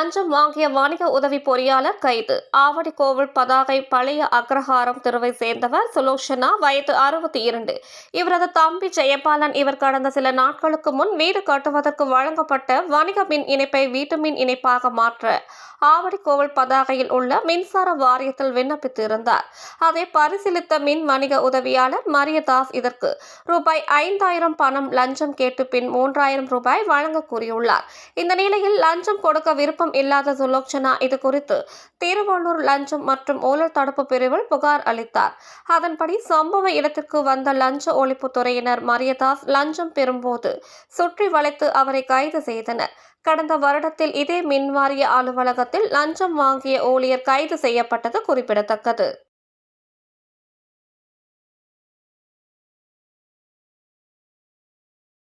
லஞ்சம் வாங்கிய வணிக உதவி பொறியாளர் கைது. ஆவடி கோவில் பதாகை பழைய அக்ரஹாரம் தெருவை சேர்ந்தவர் சுலோஷனா வயது அறுபத்தி இரண்டு இவரது தம்பி ஜெயபாலன் இவர் கடந்த சில நாட்களுக்கு முன் வீடு கட்டுவதற்கு வழங்கப்பட்ட வணிக மின் இணைப்பை வீட்டு மின் இணைப்பாக மாற்ற ஆவடி கோவில் பதாகையில் உள்ள மின்சார வாரியத்தில் விண்ணப்பித்திருந்தார். அதை பரிசீலித்த மின் வணிக உதவியாளர் மரியதாஸ் இதற்கு ரூபாய் ஐந்தாயிரம் பணம் லஞ்சம் கேட்டு பின் மூன்றாயிரம் ரூபாய் வழங்க கூறியுள்ளார். இந்த நிலையில் லஞ்சம் கொடுக்க விருப்பம் இல்லாத சுலோச்சனா இது குறித்து திருவள்ளூர் லஞ்சம் மற்றும் ஊழல் தடுப்பு பிரிவில் புகார் அளித்தார். அதன்படி சம்பவ இடத்திற்கு வந்த லஞ்ச ஒழிப்புத்துறையினர் மரியதாஸ் லஞ்சம் பெறும்போது சுற்றி வளைத்து அவரை கைது செய்தனர். கடந்த வருடத்தில் இதே மின்வாரிய அலுவலகத்தில் லஞ்சம் வாங்கிய ஊழியர் கைது செய்யப்பட்டது குறிப்பிடத்தக்கது.